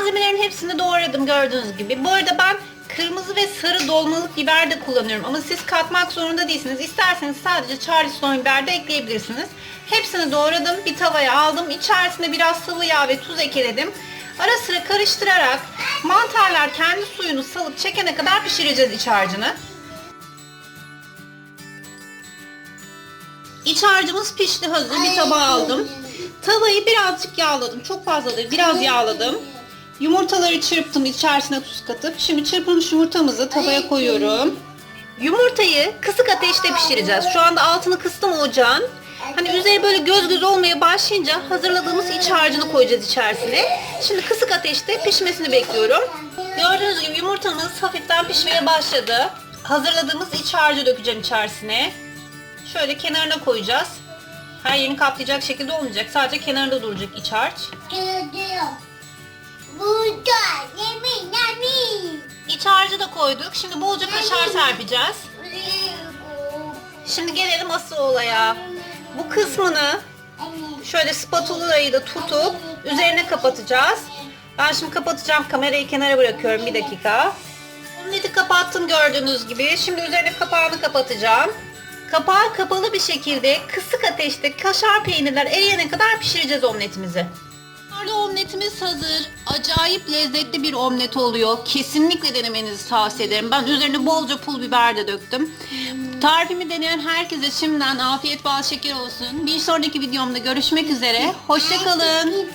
Malzemelerin hepsini doğradım gördüğünüz gibi. Bu arada ben kırmızı ve sarı dolmalık biber de kullanıyorum. Ama siz katmak zorunda değilsiniz. İsterseniz sadece charleston biber de ekleyebilirsiniz. Hepsini doğradım. Bir tavaya aldım. İçerisine biraz sıvı yağ ve tuz ekledim. Ara sıra karıştırarak mantarlar kendi suyunu salıp çekene kadar pişireceğiz iç harcını. İç harcımız pişti hazır. Bir tabağa aldım. Tavayı birazcık yağladım. Çok fazla değil. Biraz yağladım. Yumurtaları çırptım içerisine tuz katıp. Şimdi çırpılmış yumurtamızı tavaya koyuyorum. Yumurtayı kısık ateşte pişireceğiz. Şu anda altını kıstım ocağın. Hani üzeri böyle göz göz olmaya başlayınca hazırladığımız iç harcını koyacağız içerisine. Şimdi kısık ateşte pişmesini bekliyorum. Gördüğünüz gibi yumurtamız hafiften pişmeye başladı. Hazırladığımız iç harcı dökeceğim içerisine. Şöyle kenarına koyacağız. Her yerini kaplayacak şekilde olmayacak. Sadece kenarında duracak iç harç. İç harcı da koyduk. Şimdi bolca kaşar serpeceğiz. Şimdi gelelim asıl olaya. Bu kısmını şöyle spatulayı da tutup üzerine kapatacağız. Ben şimdi kapatacağım. Kamerayı kenara bırakıyorum bir dakika. Omleti kapattım gördüğünüz gibi. Şimdi üzerine kapağını kapatacağım. Kapağı kapalı bir şekilde kısık ateşte kaşar peynirler eriyene kadar pişireceğiz omletimizi. Kaşarlı omletimiz hazır. Acayip lezzetli bir omlet oluyor. Kesinlikle denemenizi tavsiye ederim. Ben üzerine bolca pul biber de döktüm. Tarifimi deneyen herkese şimdiden afiyet bal şeker olsun. Bir sonraki videomda görüşmek üzere. Hoşçakalın.